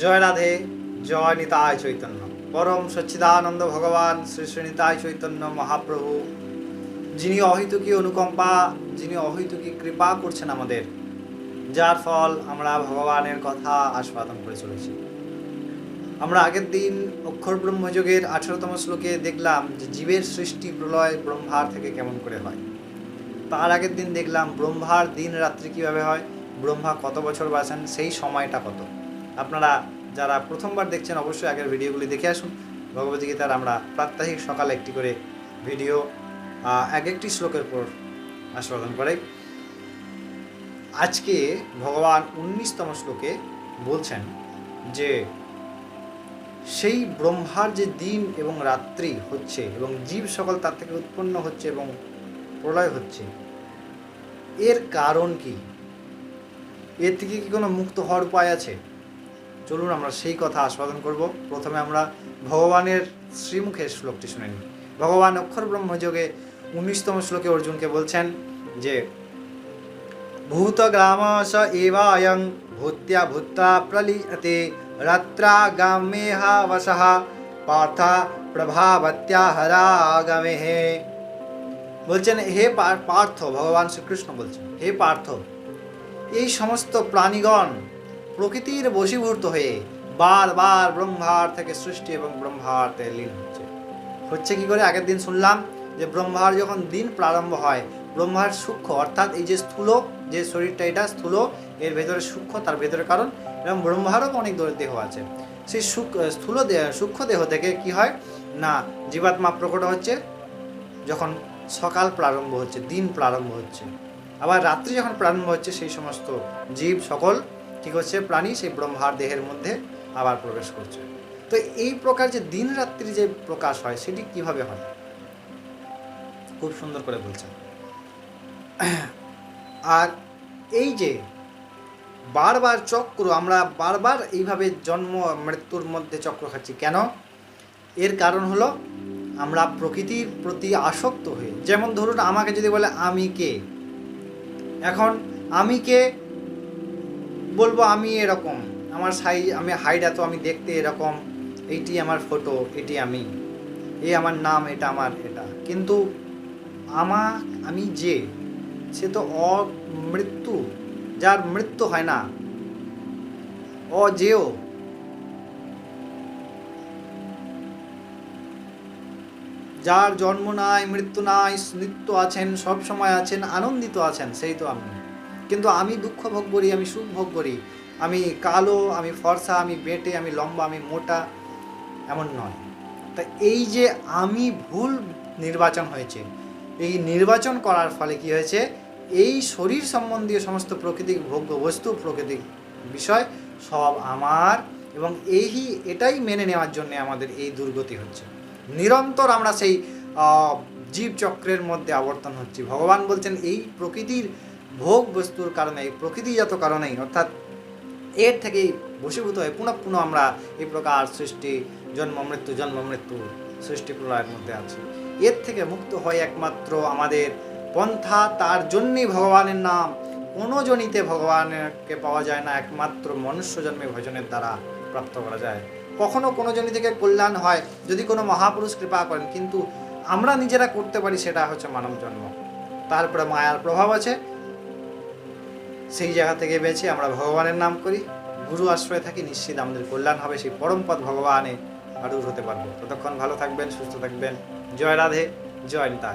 জয় রাধে, জয় নিতায় চৈতন্য। পরম সচ্চিদানন্দ ভগবান শ্রী শ্রী নিতায় চৈতন্য মহাপ্রভু, যিনি অহৈতুকী অনুকম্পা, যিনি অহৈতুকী কৃপা করছেন আমাদের, যার ফল আমরা ভগবানের কথা আস্বাদন করে চলেছি। আমরা আগের দিন অক্ষর ব্রহ্মযোগের আঠারোতম শ্লোকে দেখলাম যে জীবের সৃষ্টি প্রলয় ব্রহ্মার থেকে কেমন করে হয়। তার আগের দিন দেখলাম ব্রহ্মার দিন রাত্রি কীভাবে হয়, ব্রহ্মা কত বছর বাঁচেন, সেই সময়টা কত। আপনারা যারা প্রথমবার দেখছেন, অবশ্যই আগের ভিডিওগুলি দেখে আসুন। ভগবদ্গীতার আমরা প্রাত্যহিক সকালে একটি করে ভিডিও এক একটি শ্লোকের পর আস্বাদন করে আজকে ভগবান উনিশতম শ্লোকে বলছেন যে, সেই ব্রহ্মার যে দিন এবং রাত্রি হচ্ছে এবং জীব সকল তার থেকে উৎপন্ন হচ্ছে এবং প্রলয় হচ্ছে, এর কারণ কি? এর থেকে কি কোনো মুক্ত হওয়ার উপায় আছে? চলুন আমরা সেই কথা আস্বাদন করব। প্রথমে আমরা ভগবানের শ্রীমুখের শ্লোকটি শুনে নিই। ভগবান অক্ষর ব্রহ্মযোগে উনিশতম শ্লোকে অর্জুনকে বলছেন যে, ভূত ভূতগ্রামস এবায়ং ভূত্য়া ভূত্রা প্রলীয়তে রাত্রাগামেহা বসহ পার্থা প্রভাবত্যা হরাগমে বলছেন, হে পার- পার্থ, ভগবান শ্রীকৃষ্ণ বলছেন, হে পার্থ, এই সমস্ত প্রাণীগণ প্রকৃতির বশীভূত হয়ে বারবার ব্রহ্মার থেকে সৃষ্টি এবং ব্রহ্মার থেকে লীন হচ্ছে। হচ্ছে কি করে? আগের দিন শুনলাম যে ব্রহ্মার যখন দিন প্রারম্ভ হয়, ব্রহ্মার সূক্ষ্ম, অর্থাৎ এই যে স্থূল, যে শরীরটা এটা স্থূল, এর ভেতরে সূক্ষ্ম, তার ভেতরে কারণ, এবং ব্রহ্মারও অনেক দেহ আছে। সেই স্থূল দেহ সূক্ষ্ম দেহ থেকে কি হয়? না, জীবাত্মা প্রকট হচ্ছে, যখন সকাল প্রারম্ভ হচ্ছে, দিন প্রারম্ভ হচ্ছে। আবার রাত্রি যখন প্রারম্ভ হচ্ছে, সেই সমস্ত জীব, সকল কি হচ্ছে প্রাণী সেই ব্রহ্মার দেহের মধ্যে আবার প্রবেশ করছে। তো এই প্রকার যে দিন রাত্রি যে প্রকাশ হয়, সেটি কীভাবে হয়? খুব সুন্দর করে বলছেন। আর এই যে বারবার চক্র, আমরা বারবার এইভাবে জন্ম, মৃত্যুর মধ্যে চক্র খাচ্ছি কেন? এর কারণ হলো আমরা প্রকৃতির প্রতি আসক্ত হয়ে, যেমন ধরুন আমাকে যদি বলে, আমি কে? এখন, আমি কে বলব আমি এরকম। আমার সাই আমি হাইট এত, আমি দেখতে এরকম। এইটি আমার ফটো এটি আমি। এই আমার নাম, এটা আমার, এটা। কিন্তু আমা আমি যে, সে তো অমৃত্যু। যার মৃত্যু হয় না। অজেয়। যার জন্ম নাই, মৃত্যু নাই নিত্য আছেন, সব সময় আছেন, আনন্দিত আছেন, সেই তো আমি। কিন্তু আমি দুঃখ ভোগ করি, আমি সুখ ভোগ করি। আমি কালো, আমি ফর্সা, আমি বেঁটে, আমি লম্বা, আমি মোটা, এমন নয়। তা এই যে আমি ভুল নির্বাচন হয়েছে, এই নির্বাচন করার ফলে কি হয়েছে? এই শরীর সম্বন্ধীয় সমস্ত প্রাকৃতিক ভোগ্য বস্তু, প্রাকৃতিক বিষয় সব আমার এবং এই এটাই মেনে নেওয়ার জন্য আমাদের এই দুর্গতি হচ্ছে। নিরন্তর আমরা সেই জীবচক্রের মধ্যে আবর্তন হচ্ছি। ভগবান বলছেন, এই প্রকৃতির ভোগ বস্তুর কারণে, প্রকৃতিজাত কারণেই, অর্থাৎ এর থেকেই বশীভূত হয়ে পুনঃ পুনঃ আমরা এই প্রকার সৃষ্টি, জন্ম, মৃত্যু জন্ম, মৃত্যু, সৃষ্টি প্রলয়ের মধ্যে আছি। এর থেকে মুক্ত হয় একমাত্র আমাদের পন্থা, তার জন্যই ভগবানের নাম। কোনো জনিতে ভগবানকে পাওয়া যায় না, একমাত্র মনুষ্য জন্মে ভজনের দ্বারা প্রাপ্ত করা যায়। কখনো কোনো জনি থেকে কল্যাণ হয়, যদি কোনো মহাপুরুষ কৃপা করেন, কিন্তু আমরা নিজেরা করতে পারি, সেটা হচ্ছে মানব জন্ম। তারপরে মায়ার প্রভাব আছে সেই জায়গা থেকে বেঁচে আমরা ভগবানের নাম করি, গুরু আশ্রয়ে থাকি, নিশ্চিত আমাদের কল্যাণ হবে, সেই পরম পথ ভগবানে আরূঢ় হতে পারব। ততক্ষণ ভালো থাকবেন, সুস্থ থাকবেন। জয় রাধে, জয় নিতা